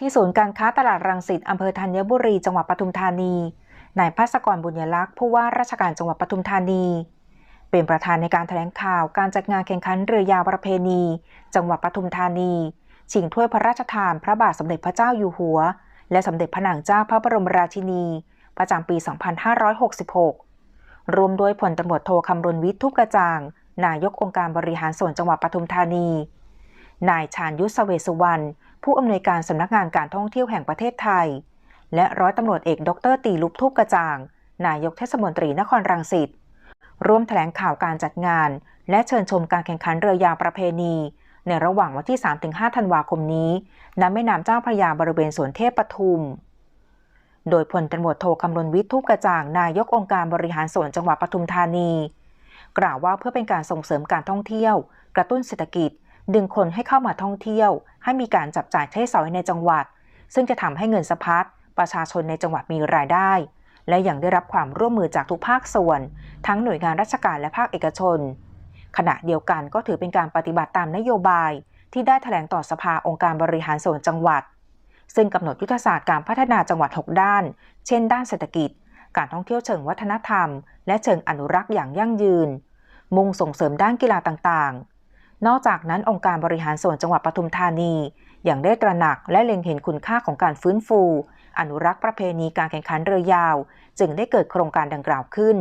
ที่ศูนย์การค้าตลาดรังสิตอำเภอธัญบุรีจังหวัดปทุมธานี นายภาสกรบุญยลักษณ์ผู้ว่าราชการจังหวัดปทุมธานี เป็นประธานในการแถลงข่าวการจัดงานแข่งขันเรือยาวประเพณี จังหวัดปทุมธานี ชิงถ้วยพระราชทานพระบาทสมเด็จพระเจ้าอยู่หัว และสมเด็จพระนางเจ้าพระบรมราชินี ประจำปี 2566 รวมด้วยผลตำรวจโทคำรณวิทย์ทุกกระจ่าง นายกองค์การบริหารส่วนจังหวัดปทุมธานี นายชาญยุทธเสวสสุวรรณ ผู้อำนวยการสำนักงานการท่องเที่ยวแห่งประเทศไทย และร้อยตำรวจเอกดรตีลุปทุกกระจ่าง นายกเทศมนตรีนครรังสิตร่วมแถลงข่าวการจัดงาน และเชิญชมการแข่งขันเรือยาวประเพณี ในระหว่างวันที่ 3-5 ธันวาคมนี้ณแม่น้ำเจ้าพระยาบริเวณสวนเทพปทุม โดยพลตำรวจโทคำรณวิทย์ทุกกระจ่าง นายกองค์การบริหารส่วนจังหวัดปทุมธานี กล่าวว่าเพื่อเป็นการส่งเสริมการท่องเที่ยว กระตุ้นเศรษฐกิจ ดึงคนให้เข้ามาท่องเที่ยว ให้มีการจับจ่ายใช้สอยในจังหวัด ซึ่งจะทำให้เงินสะพัดประชาชนในจังหวัดมีรายได้ และยังได้รับความร่วมมือจากทุกภาคส่วน ทั้งหน่วยงานราชการและภาคเอกชน ขณะเดียวกันก็ถือเป็นการปฏิบัติตามนโยบาย ที่ได้แถลงต่อสภาองค์การบริหารส่วนจังหวัด ซึ่งกำหนดยุทธศาสตร์การพัฒนาจังหวัด 6 ด้าน เช่น ด้านเศรษฐกิจ การท่องเที่ยวเชิงวัฒนธรรม และเชิงอนุรักษ์อย่างยั่งยืน มุ่งส่งเสริมด้านกีฬาต่างๆ นอกจากนั้นองค์การบริหารส่วนจังหวัดปทุมธานียังได้ตระหนักและเล็งเห็นคุณค่าของการฟื้นฟู อนุรักษ์ประเพณีการแข่งขันเรือยาว จึงได้เกิดโครงการดังกล่าวขึ้น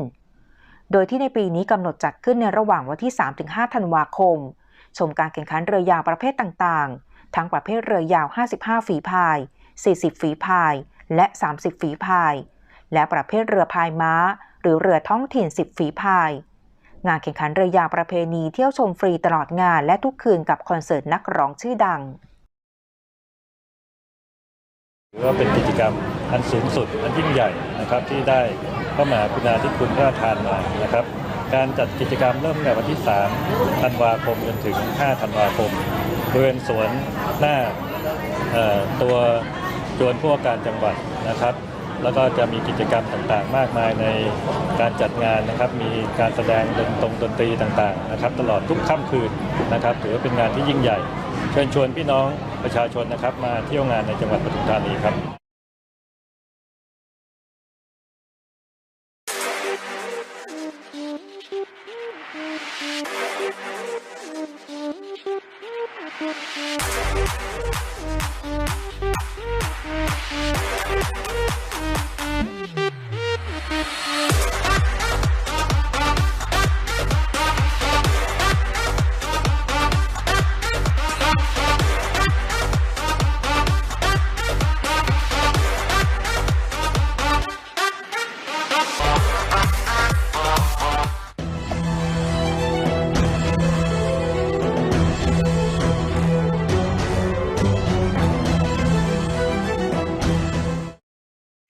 โดยที่ในปีนี้กำหนดจัดขึ้นในระหว่างวันที่ 3-5 ธันวาคม ชมการแข่งขันเรือยาวประเภทต่างๆ ทั้งประเภทเรือยาว 55 ฝีพาย 40 ฝีพาย และ 30 ฝีพาย และประเภทเรือพายม้า หรือเรือท้องถิ่น 10 ฝีพาย งานแข่งขันเรือยาวประเพณีเที่ยวชมฟรีตลอดงานและทุกคืนกับคอนเสิร์ตนักร้องชื่อดังถือว่าเป็นกิจกรรมอันสูงสุดอันยิ่งใหญ่นะครับที่ได้เข้ามาคุณาธิคุณพระราชทานมานะครับ การจัดกิจกรรมเริ่มตั้งแต่วันที่ 3 ธันวาคมจนถึง 5 ธันวาคมบริเวณสวนหน้าตัวจวนผู้ว่าการจังหวัดนะครับ แล้วก็จะมีกิจกรรมต่างๆ มากมายในการจัดงานนะครับ มีการแสดงดนตรงดนตรีต่างๆนะครับ ตลอดทุกค่ำคืนนะครับ ถือว่าเป็นงานที่ยิ่งใหญ่ เชิญชวนพี่น้องประชาชนนะครับ มาเที่ยวงานในจังหวัดปทุมธานีครับ